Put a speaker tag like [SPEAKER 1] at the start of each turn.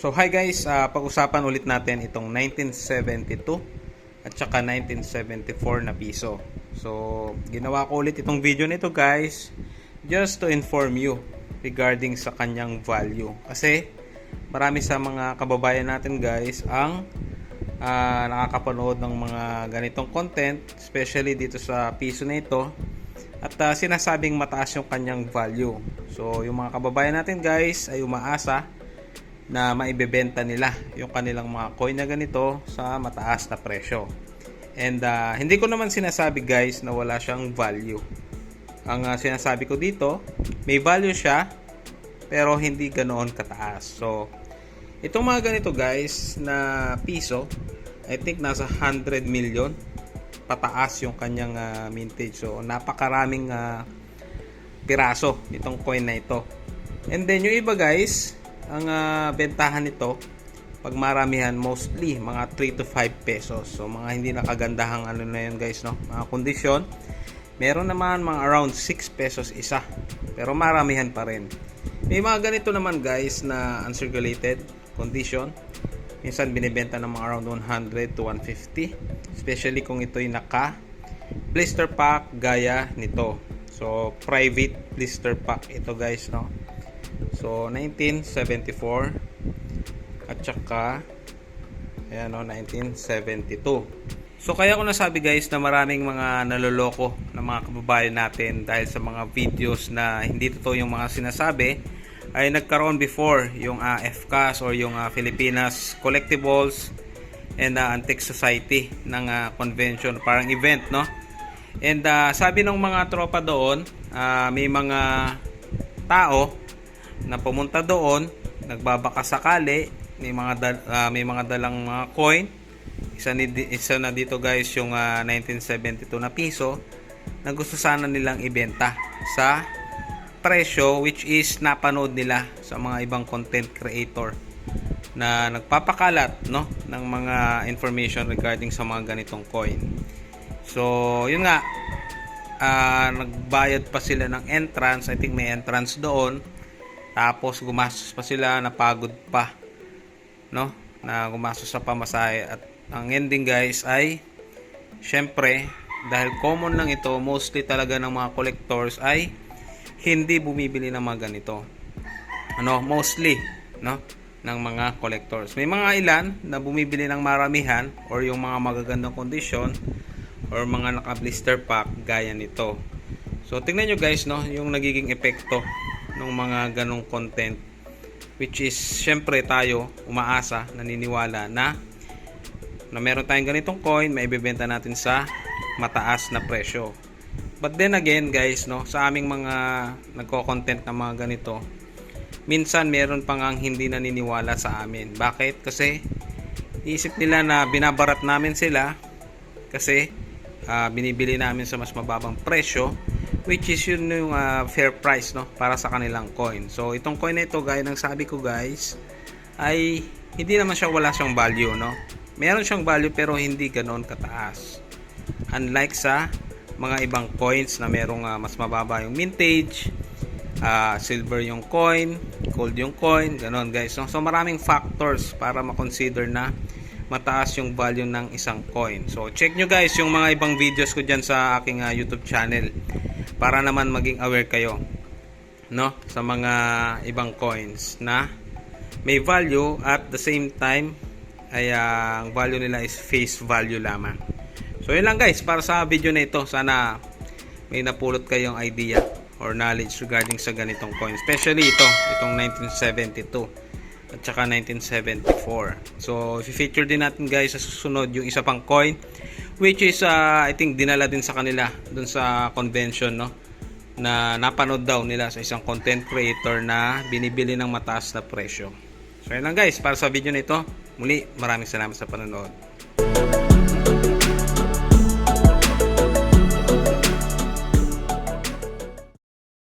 [SPEAKER 1] So hi guys, ah, pag-usapan ulit natin itong 1972 at saka 1974 na piso. So ginawa ko ulit itong video nito guys just to inform you regarding sa kanyang value. Kasi marami sa mga kababayan natin guys ang ah, nakakapanood ng mga ganitong content, especially dito sa piso na ito. At ah, sinasabing mataas yung kanyang value. So yung mga kababayan natin guys ay umaasa na maibebenta nila yung kanilang mga coin na ganito sa mataas na presyo. And ah, hindi ko naman sinasabi guys na wala siyang value. Ang ah, sinasabi ko dito, may value siya pero hindi ganoon kataas. So, itong mga ganito guys na piso, I think nasa 100 million pataas yung kanyang ah, mintage. So, napakaraming ah, piraso itong coin na ito. And then yung iba guys, ang ah, bentahan nito pag maramihan mostly mga 3 to 5 pesos. So mga hindi nakagandahang ano na yun guys no, mga kondisyon. Meron naman mga around 6 pesos isa. Pero maramihan pa rin. May mga ganito naman guys na uncirculated condition. Minsan binibenta ng mga around 100 to 150. Especially kung ito'y naka blister pack gaya nito. So private blister pack ito guys no. So 1974 at saka ayan no 1972. So kaya ko nasabi guys na maraming mga naloloko ng mga kababayan natin dahil sa mga videos na hindi totoo yung mga sinasabi ay nagkaroon before yung uh, FCAS or yung ah, Filipinas Collectibles and uh, Antique Society ng ah, convention parang event no and ah, sabi ng mga tropa doon ah, may mga tao na pumunta doon nagbabaka sakali may mga dal- ah, may mga dalang mga coin isa, ni, isa na dito guys yung ah, 1972 na piso na gusto sana nilang ibenta sa presyo which is napanood nila sa mga ibang content creator na nagpapakalat no ng mga information regarding sa mga ganitong coin. So, yun nga ah, nagbayad pa sila ng entrance, I think may entrance doon. Tapos gumastos pa sila, napagod pa. No? Na gumastos sa pamasahe at ang ending guys ay syempre dahil common lang ito, mostly talaga ng mga collectors ay hindi bumibili ng mga ganito. Ano, mostly, no, ng mga collectors. May mga ilan na bumibili ng maramihan or yung mga magagandang kondisyon or mga naka-blister pack gaya nito. So, tingnan nyo guys, no, yung nagiging epekto ng mga ganong content which is syempre tayo umaasa, naniniwala na na meron tayong ganitong coin, maibebenta natin sa mataas na presyo. But then again guys, no, sa aming mga nagko-content na mga ganito, minsan meron pang ang hindi naniniwala sa amin. Bakit? Kasi isip nila na binabarat namin sila kasi ah, binibili namin sa mas mababang presyo which is yun yung ah, fair price no para sa kanilang coin. So itong coin na ito gaya ng sabi ko guys ay hindi naman siya wala siyang value no. Meron siyang value pero hindi ganoon kataas. Unlike sa mga ibang coins na merong ah, mas mababa yung mintage, ah, silver yung coin, gold yung coin, ganon guys. No? So maraming factors para ma-consider na mataas yung value ng isang coin. So check nyo guys yung mga ibang videos ko dyan sa aking ah, YouTube channel para naman maging aware kayo no sa mga ibang coins na may value at the same time ay ah, ang value nila is face value lamang. So yun lang guys para sa video na ito. Sana may napulot kayong idea or knowledge regarding sa ganitong coin. Especially ito, itong 1972 at saka 1974. So i-feature din natin guys sa susunod yung isa pang coin which is ah, I think dinala din sa kanila dun sa convention no na napanood daw nila sa isang content creator na binibili ng mataas na presyo. So yun lang guys para sa video na ito. Muli maraming salamat sa panonood.